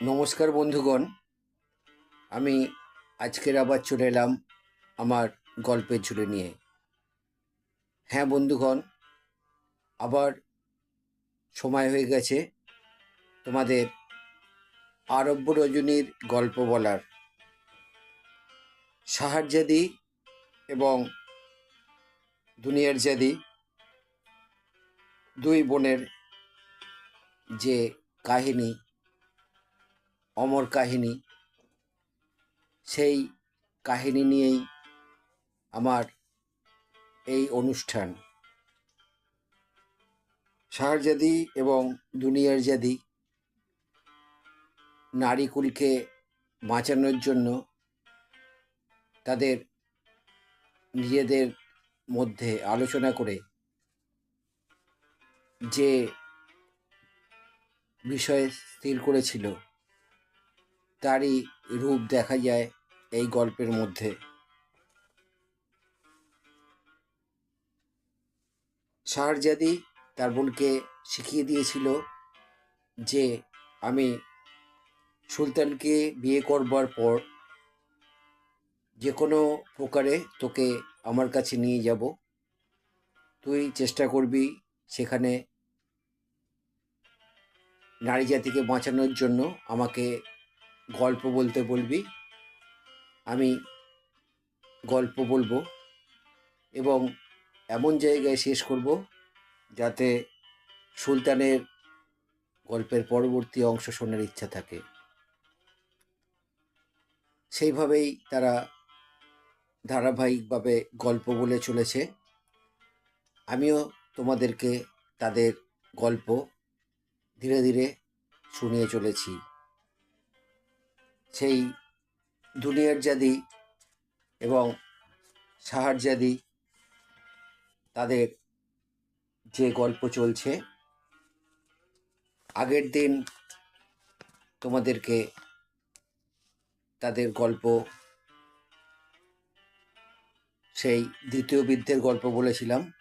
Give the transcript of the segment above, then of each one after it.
নমস্কার বন্ধুগণ। আমি আজকের আবার চলে এলাম আমার গল্পের ঝুলে নিয়ে। হ্যাঁ বন্ধুগণ, আবার সময় হয়ে গেছে তোমাদের আরব্য রজনীর গল্প বলার। সাহায্যাদি এবং দুনিয়ার জাদি দুই বোনের যে কাহিনী অমর কাহিনী। সেই কাহিনী নিয়েই আমার এই অনুষ্ঠান। শাহজাদি এবং দুনিয়ার জাদি নারী কুলকে বাঁচানোর জন্য তাদের নিজেদের মধ্যে আলোচনা করে যে বিষয়ে স্থির করেছিল তারই রূপ দেখা যায় এই গল্পের মধ্যে। শাহজাদি তার বোনকে শিখিয়ে দিয়েছিল যে, আমি সুলতানকে বিয়ে করবার পর যে কোনো প্রকারে তোকে আমার কাছে নিয়ে যাব। তুই চেষ্টা করবি সেখানে নারী জাতিকে বাঁচানোর জন্য আমাকে গল্প বলতে বলবি? আমি গল্প বলব এবং এমন জায়গায় শেষ করব যাতে সুলতানের গল্পের পরবর্তী অংশ শোনার ইচ্ছা থাকে। সেইভাবেই তারা ধারাবাহিকভাবে গল্প বলে চলেছে। আমিও তোমাদেরকে তাদের গল্প ধীরে ধীরে শুনিয়ে চলেছি। সেই দুনিয়ার জাদি এবং সাহারজাদি তাদের যে গল্প চলছে, আগের দিন তোমাদেরকে তাদের গল্প, সেই দ্বিতীয় বৃদ্ধের গল্প বলেছিলাম।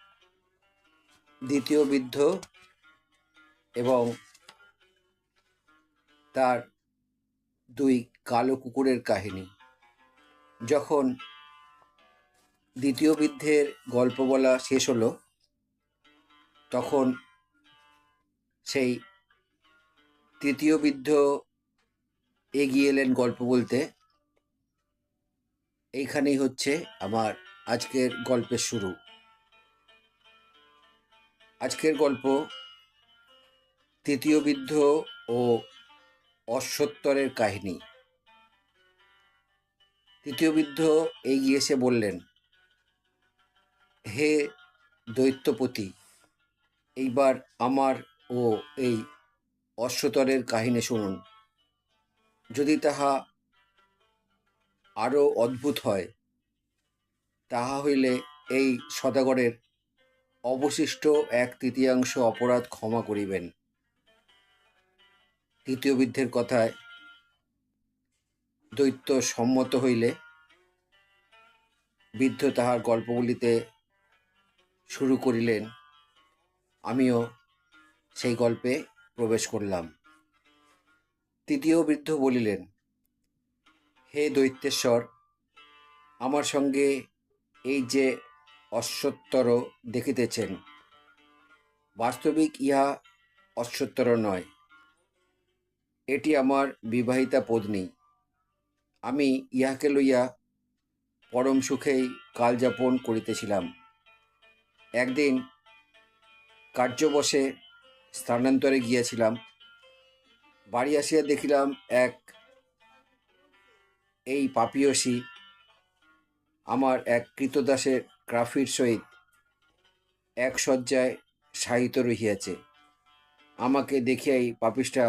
দ্বিতীয় বৃদ্ধ এবং তার দুই কালো কুকুরের কাহিনী। যখন দ্বিতীয় বৃদ্ধের গল্প বলা শেষ হলো, তখন সেই তৃতীয় বৃদ্ধ এগিয়ে এলেন গল্প বলতে। এইখানেই হচ্ছে আমার আজকের গল্পের শুরু। আজকের গল্প তৃতীয় বৃদ্ধ ও অশ্বত্তরের কাহিনী। তৃতীয় বৃদ্ধ এগিয়ে এসে বললেন, হে দৈত্যপতি, এইবার আমার ও এই অশ্বতরের কাহিনী শুনুন। যদি তাহা আরও অদ্ভুত হয়, তাহা হইলে এই সদাগরের অবশিষ্ট এক তৃতীয়াংশ অপরাধ ক্ষমা করিবেন। তৃতীয় বৃদ্ধের কথায় দৈত্য সম্মত হইলে বৃদ্ধ তাহার গল্প বলিতে শুরু করিলেন, আমিও সেই গল্পে প্রবেশ করলাম। তৃতীয় বৃদ্ধ বলিলেন, হে দৈত্যেশ্বর, আমার সঙ্গে এই যে অশ্বত্তর দেখিতেছেন, বাস্তবিক ইহা অশ্বত্তর নয়। এটি আমার বিবাহিতা পত্নী আমি ইহাকে লইয়া পরম সুখেই কালযাপন করিতেছিলাম। একদিন কার্যবশে স্থানান্তরে গিয়াছিলাম। বাড়ি আসিয়া দেখিলাম এক, এই পাপিয়সী আমার এক কৃতদাসের ক্রাফির সহিত এক শয্যায় সাহিত রহিয়াছে। আমাকে দেখিয়াই পাপিসটা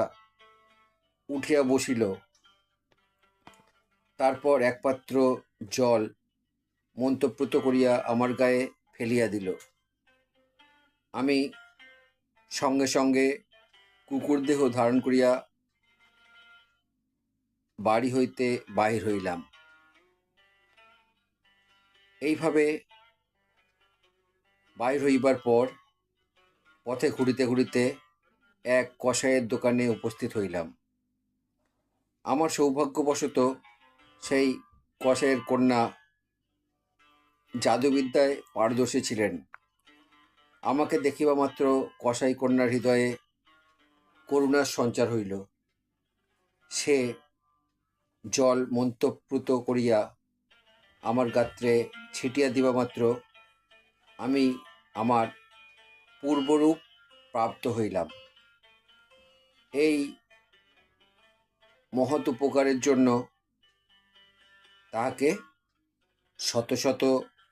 উঠিয়া বসিল। তারপর একপাত্র জল মন্তপ্রত করিয়া আমার গায়ে ফেলিয়া দিল। আমি সঙ্গে সঙ্গে কুকুর দেহ ধারণ করিয়া বাড়ি হইতে বাহির হইলাম। এইভাবে বাহির হইবার পর পথে ঘুরিতে ঘুরিতে এক কসাইয়ের দোকানে উপস্থিত হইলাম। আমার সৌভাগ্যবশত সেই কষাইয়ের কন্যা জাদুবিদ্যায় পারদর্শী ছিলেন। আমাকে দেখিবা মাত্র কসাই কন্যার হৃদয়ে করুণার সঞ্চার হইল। সে জল মন্তপ্রুত করিয়া আমার গাত্রে ছিটিয়া দিবা মাত্র আমি আমার পূর্বরূপ প্রাপ্ত হইলাম। এই মহৎ উপকারের জন্য তাহাকে শত শত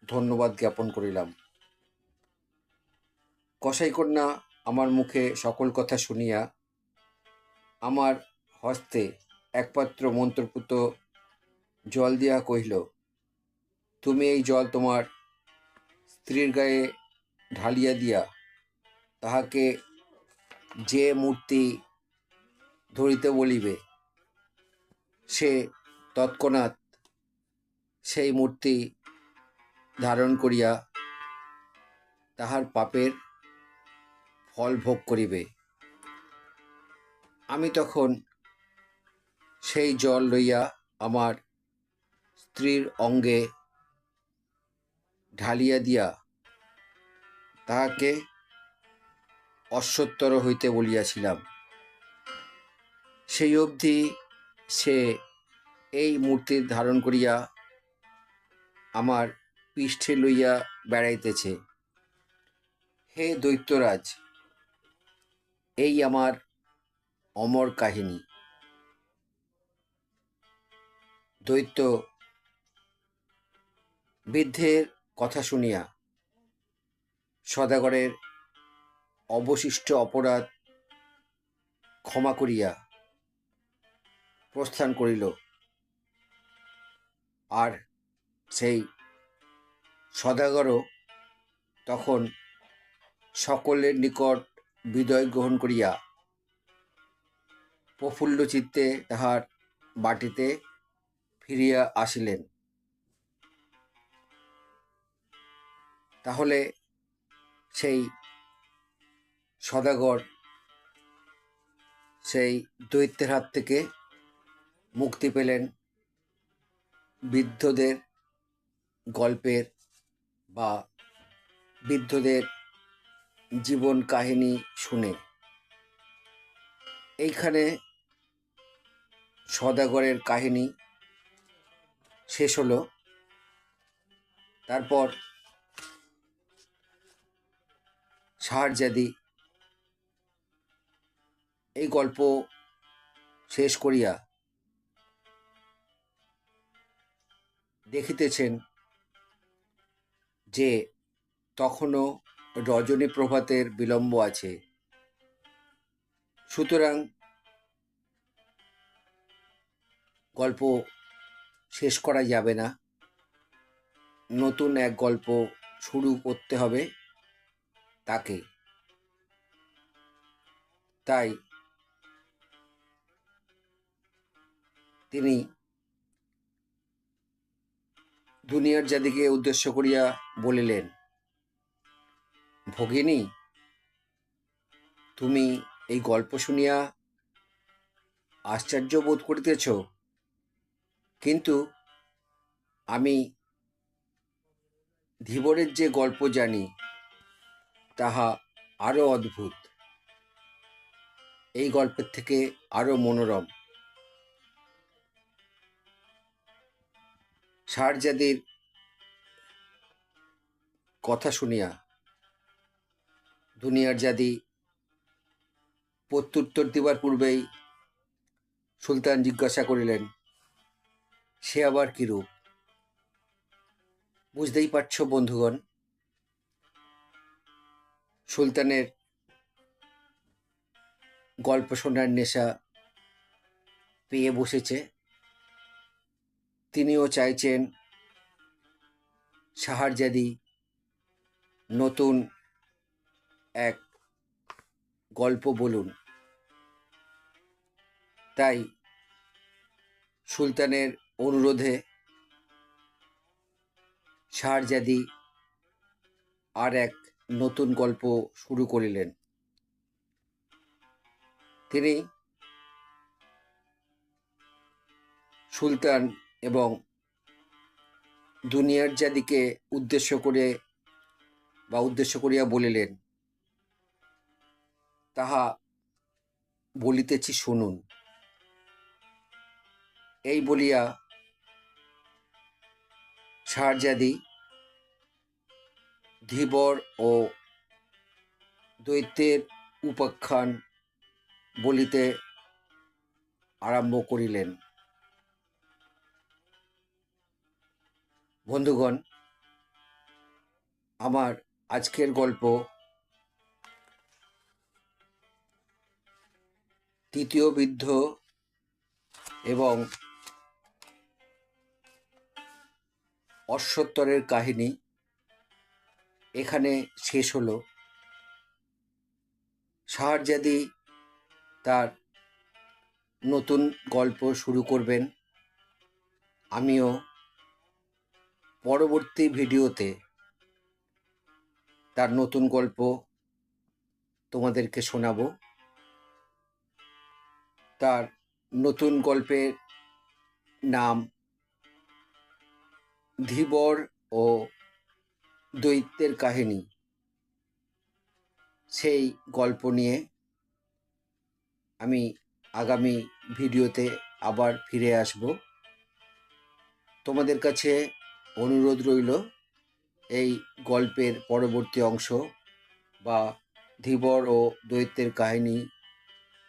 ধন্যবাদ জ্ঞাপন করিলাম। কসাইকন্যা আমার মুখে সকল কথা শুনিয়া আমার হস্তে একপাত্র মন্ত্রপুত জল দিয়া কহিল, তুমি এই জল তোমার স্ত্রীর গায়ে ঢালিয়া দিয়া তাহাকে যে মূর্তি ধরিতে বলিবে সে তৎক্ষণাৎ সেই মূর্তি ধারণ করিয়া তাহার পাপের ফল ভোগ করিবে। আমি তখন সেই জল লইয়া আমার স্ত্রীর অঙ্গে ঢালিয়া দিয়া তাহাকে অশ্বত্তর হইতে বলিয়াছিলাম। সেই অবধি সে এই মূর্তির ধারণ করিয়া আমার পৃষ্ঠে লইয়া বেড়াইতেছে। হে দৈত্যরাজ, এই আমার অমর কাহিনী। দৈত্য বৃদ্ধের কথা শুনিয়া সদাগরের অবশিষ্ট অপরাধ ক্ষমা করিয়া প্রস্থান করিল। আর সেই সদাগরও তখন সকলের নিকট বিদয় গ্রহণ করিয়া প্রফুল্ল চিত্তে তাহার বাটিতে ফিরিয়া আসিলেন। তাহলে সেই সদাগর সেই দৈত্যের হাত থেকে মুক্তি পেলেন বৃদ্ধদের গল্পের বা বৃদ্ধদের জীবন কাহিনী শুনে। এইখানে সদাগরের কাহিনী শেষ হলো। তারপর শাহজাদি এই গল্প শেষ করিয়া দেখিতেছেন যে তখনও রজনী প্রভাতের বিলম্ব আছে। সুতরাং গল্প শেষ করা যাবে না। নতুন এক গল্প শুরু করতে হবে তাকে। তাই তিনি দুনিয়ার জাতিকে উদ্দেশ্য করিয়া বলিলেন, ভগিনী, তুমি এই গল্প শুনিয়া আশ্চর্য বোধ করিতেছ। কিন্তু আমি ধীবরের যে গল্প জানি, তাহা আরও অদ্ভুত। এই গল্পের থেকে আরও মনোরম। শাহজাদির কথা শুনিয়া দুনিয়ার জাদি প্রত্যুত্তর দিবার পূর্বেই সুলতান জিজ্ঞাসা করিলেন, সে আবার কিরূপ বুঝতেই পারছ বন্ধুগণ, সুলতানের গল্প শোনার নেশা পেয়ে বসেছে। তিনিও চাইছেন সাহারজাদি নতুন এক গল্প বলুন। তাই সুলতানের অনুরোধে শাহজাদি আর এক নতুন গল্প শুরু করিলেন। তিনি সুলতান এবং দুনিয়ার জাদিকে উদ্দেশ্য করে বা উদ্দেশ্য করিয়া বলিলেন, তাহা বলিতেছি শুনুন। এই বলিয়া শাহজাদি ধীবর ও দৈত্যের উপাখ্যান বলিতে আরম্ভ করিলেন। বন্ধুগণ, আমার আজকের গল্প তৃতীয় বৃদ্ধ এবং অশ্বত্তরের কাহিনী এখানে শেষ হলো। শাহজাদি তার নতুন গল্প শুরু করবেন। আমিও পরবর্তী ভিডিওতে তার নতুন গল্প তোমাদেরকে শোনাবো। তার নতুন গল্পের নাম ধীবর ও দৈত্যের কাহিনী। সেই গল্প নিয়ে আমি আগামী ভিডিওতে আবার ফিরে আসব। তোমাদের কাছে অনুরোধ রইল এই গল্পের পরবর্তী অংশ বা ধীবর ও দৈত্যের কাহিনী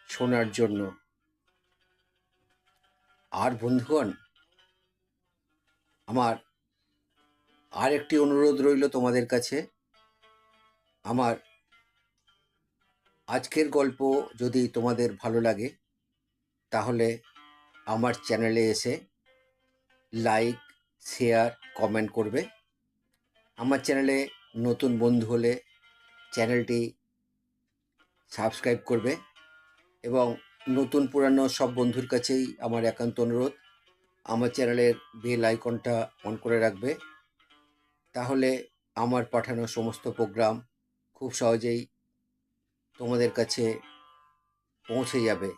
শোনার জন্য। আর বন্ধুগণ, আমার আর একটি অনুরোধ রইল তোমাদের কাছে। আমার আজকের গল্প যদি তোমাদের ভালো লাগে, তাহলে আমার চ্যানেলে এসে লাইক শেয়ার কমেন্ট করবে। আমার চ্যানেলে নতুন বন্ধু হলে চ্যানেলটি সাবস্ক্রাইব করবে এবং নতুন পুরানো সব বন্ধুর কাছেই আমার একান্ত অনুরোধ, আমার চ্যানেলের বেল আইকনটা অন করে রাখবে। তাহলে আমার পাঠানো সমস্ত প্রোগ্রাম খুব সহজেই তোমাদের কাছে পৌঁছে যাবে।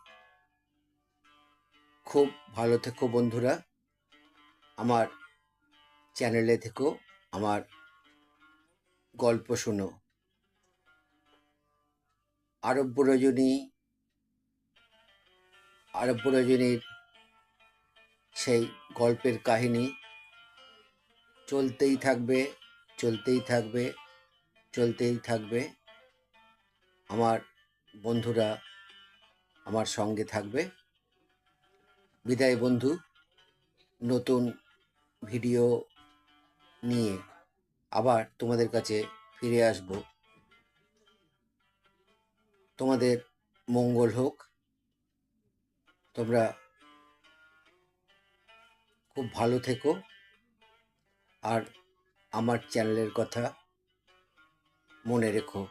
খুব ভালো থেকো বন্ধুরা। আমার চ্যানেলে থেকেও আমার গল্প শোনো। আরব্য রজনী, আরব্য রজনীর সেই গল্পের কাহিনী, চলতেই থাকবে চলতেই থাকবে চলতেই থাকবে। আমার বন্ধুরা আমার সঙ্গে থাকবে। বিদায় বন্ধু, নতুন ভিডিও নিয়ে আবার তোমাদের কাছে ফিরে আসব। তোমাদের মঙ্গল হোক। তোমরা খুব ভালো থেকো। আর আমার চ্যানেলের কথা মনে রেখো।